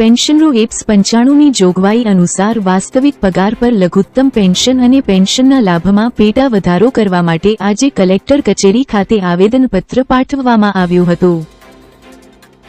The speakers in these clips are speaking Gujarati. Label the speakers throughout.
Speaker 1: પેન્શનરો એપ્સ પંચાણુંની જોગવાઈ અનુસાર વાસ્તવિક પગાર પર લઘુત્તમ પેન્શન અને પેન્શનના લાભમાં પેટા વધારો કરવા માટે આજે કલેક્ટર કચેરી ખાતે આવેદનપત્ર પાઠવવામાં આવ્યું હતું.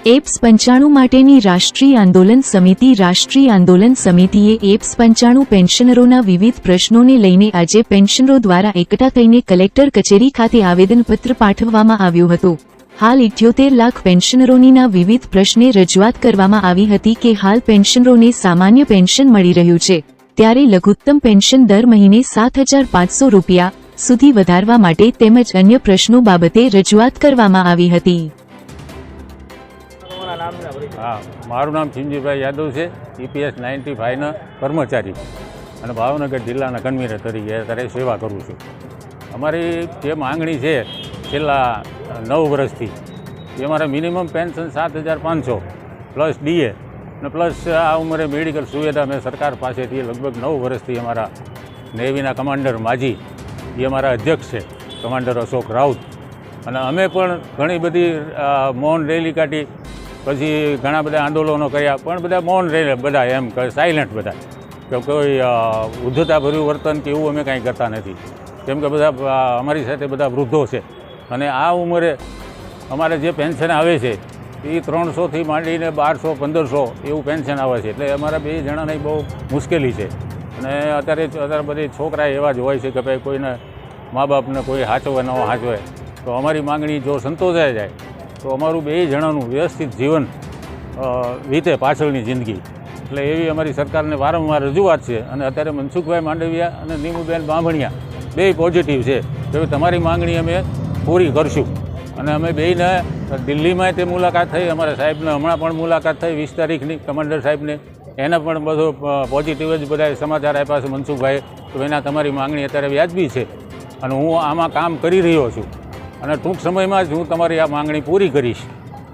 Speaker 1: એપ્સ પંચાણું માટેની રાષ્ટ્રીય આંદોલન સમિતિ રાષ્ટ્રીય આંદોલન સમિતિએ એપ્સ પંચાણું પેન્શનરોના વિવિધ પ્રશ્નોને લઈને આજે પેન્શનરો દ્વારા એકઠા થઈને કલેક્ટર કચેરી ખાતે આવેદનપત્ર પાઠવવામાં આવ્યું હતું. હાલ ઇઠ્યોતેર લાખ પેન્શનરોનીના વિવિધ પ્રશ્ને રજૂઆત કરવામાં આવી હતી કે હાલ પેન્શનરોને સામાન્ય પેન્શન મળી રહ્યું છે ત્યારે લઘુત્તમ પેન્શન દર મહિને સાત હજાર પાંચસો રૂપિયા સુધી વધારવા માટે તેમજ અન્ય પ્રશ્નો બાબતે રજૂઆત કરવામાં આવી હતી.
Speaker 2: હા મારું નામ ચિંજીભાઈ યાદવ છે ઈપીએસ નાઇન્ટી ફાઈવના કર્મચારી. અને ભાવનગર જિલ્લાના કન્વીનર તરીકે અત્યારે સેવા કરું છું. અમારી જે માંગણી છે છેલ્લા નવ વર્ષથી. એ મારે મિનિમમ પેન્શન સાત હજાર પાંચસો, પ્લસ ડીએ અને પ્લસ આ ઉંમરે મેડિકલ સુવિધા મેં સરકાર પાસેથી લગભગ નવ વર્ષથી અમારા નેવીના કમાન્ડર માજી, એ અમારા અધ્યક્ષ છે, કમાન્ડર અશોક રાઉત. અને અમે પણ ઘણી બધી મૌન રેલી કાઢી, પછી ઘણા બધા આંદોલનો કર્યા, પણ બધા મૌન રેલી, બધા એમ સાયલન્ટ બધા. કે કોઈ ઉદ્ધતાભર્યું વર્તન કે એવું અમે કાંઈ કરતા નથી. કેમ કે બધા અમારી સાથે બધા વૃદ્ધો છે. અને આ ઉંમરે અમારે જે પેન્શન આવે છે, એ ત્રણસોથી માંડીને બારસો, પંદરસો એવું પેન્શન આવે છે. એટલે અમારા બે જણાને બહુ મુશ્કેલી છે. અને અત્યારે અત્યારે બધી છોકરા એવા જ હોય છે કે ભાઈ કોઈને મા બાપને કોઈ હાચવે, ન હાચવે. તો અમારી માંગણી જો સંતોષાઈ જાય, તો અમારું બે જણાનું વ્યવસ્થિત જીવન વીતે પાછળની જિંદગી. એટલે એવી અમારી સરકારને વારંવાર રજૂઆત છે. અને અત્યારે મનસુખભાઈ માંડવિયા અને નીમુબેન બાંભણિયા બે પોઝિટિવ છે. તો તમારી માંગણી અમે પૂરી કરશું. અને અમે બેને દિલ્હીમાં તે મુલાકાત થઈ, અમારા સાહેબને હમણાં પણ મુલાકાત થઈ, વીસ તારીખની કમાન્ડર સાહેબને. એને પણ બધો પોઝિટિવ જ બધા સમાચાર આપ્યા છે મનસુખભાઈ તો એના તમારી માંગણી અત્યારે વ્યાજબી છે. અને હું આમાં કામ કરી રહ્યો છું. અને ટૂંક સમયમાં જ હું તમારી આ માંગણી પૂરી કરીશ.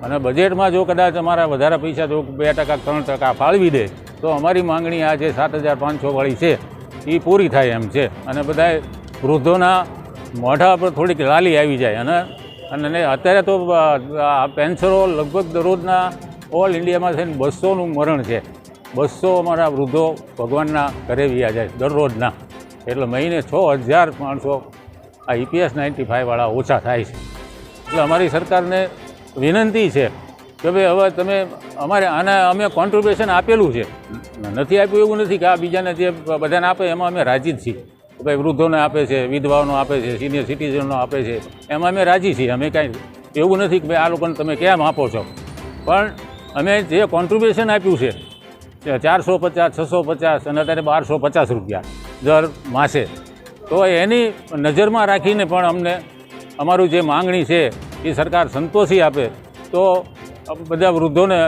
Speaker 2: અને બજેટમાં જો કદાચ અમારા વધારે પૈસા જો બે ટકા, ત્રણ ટકા ફાળવી દે, તો અમારી માંગણી આ જે સાત હજાર પાંચસોવાળી છે એ પૂરી થાય એમ છે. અને બધાય વૃદ્ધોના મોઢા પર થોડીક લાલી આવી જાય. અને અને અત્યારે તો આ પેન્સરો લગભગ દરરોજના ઓલ ઇન્ડિયામાં થઈને બસોનું મરણ છે. બસો અમારા વૃદ્ધો ભગવાનના ઘરે વ્યા જાય દરરોજના. એટલે મહિને છ હજાર માણસો આ ઈપીએસ નાઇન્ટી ફાઇવવાળા ઓછા થાય છે. એટલે અમારી સરકારને વિનંતી છે કે ભાઈ હવે તમે અમારે આને અમે કોન્ટ્રીબ્યુશન આપેલું છે. નથી આપ્યું એવું નથી કે આ બીજાને જે બધાને આપે એમાં અમે રાજી જ છીએ. કે ભાઈ વૃદ્ધોને આપે છે, વિધવાઓનો આપે છે સિનિયર સિટીઝનનો આપે છે. એમાં અમે રાજી છીએ, અમે કાંઈ એવું નથી કે ભાઈ આ લોકોને તમે કેમ આપો છો. પણ અમે જે કોન્ટ્રીબ્યુશન આપ્યું છે ચારસો પચાસ, છસો પચાસ અને અત્યારે બારસો પચાસ રૂપિયા દર માસે. તો એની નજરમાં રાખીને પણ અમને અમારું જે માંગણી છે, એ સરકાર સંતોષી આપે. તો બધા વૃદ્ધોને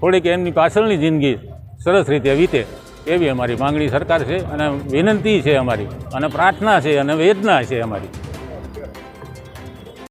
Speaker 2: થોડીક એમની પાછળની જિંદગી સરસ રીતે વીતે. એવી અમારી માંગણી સરકાર છે અને વિનંતી છે અમારી અને પ્રાર્થના છે અને વેદના છે અમારી.